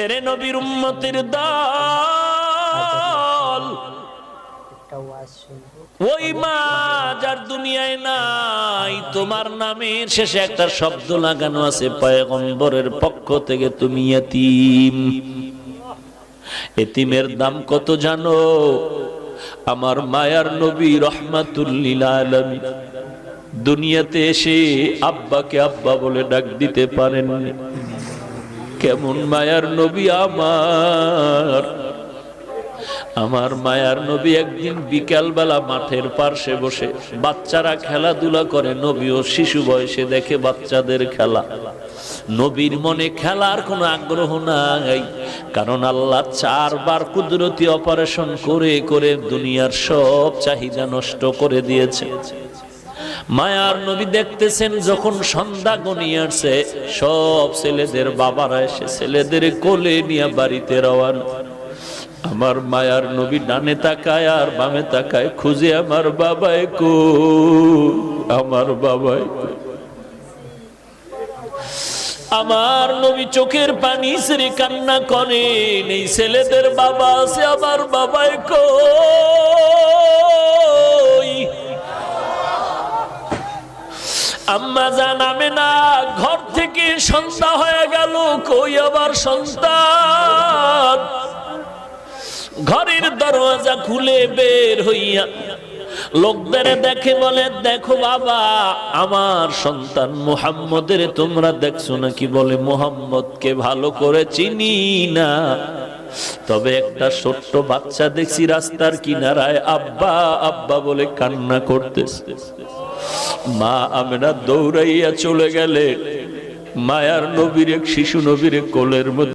এরে নবীর উম্মতের দল। ওই মা যার দুনিয়ায় নাই, তোমার নামের শেষে একটা শব্দ লাগানো আছে, পয়গম্বরের পক্ষ থেকে তুমি এতিম। এতিমের দাম কত জানো? আমার মায়ার নবী রহমাতুল্লিল আলমী দুনিয়াতে এসে আব্বাকে আব্বা বলে ডাক দিতে পারেননি। কেমন মায়ার নবী আমার? আমার মায়ার নবী একদিন বিকালবেলা মাঠের পার্শ্বে বসে বাচ্চারা খেলাধুলা করে, নবী ও শিশু বয়সে দেখে বাচ্চাদের খেলা। নবীর মনে খেলার কোনো আগ্রহ নাই, কারণ আল্লাহ চারবার কুদরতি অপারেশন করে করে দুনিয়ার সব চাহিদা নষ্ট করে দিয়েছে। মায়ার নবী দেখতেছেন যখন সন্ধ্যা গনিয়ে আসছে, সব ছেলেদের বাবারা এসে ছেলেদের কোলে নিয়ে বাড়িতে রওয়ানা আমার মায়ার নবী ডানে তাকায় আর বামে তাকায়, খুঁজে আমার বাবাই কো, আমার বাবাই? আমার নবী চোখের পানি সেরে কান্না করে এই ছেলেদের বাবা আছে, আমার বাবাই কই আম্মা জানামে না ঘর থেকে সন্ধ্যা হয়ে গেল, কই আবার সন্তান? ঘরের দরওয়াজা খুলে বের হইয়া লোকদের দেখে বলে, দেখো বাবা, আমার সন্তান মুহাম্মদের তোমরা দেখছ নাকি? বলে, মুহাম্মদকে ভালো করে চিনি না। তবে একটা ছোট্ট বাচ্চা দেখছি রাস্তার কিনারায় আব্বা আব্বা বলে কান্না করতেছে। মা আমরা দৌড়াইয়া চলে গেলে, মায়ার নবীর এক, শিশু নবীর কোলের মধ্যে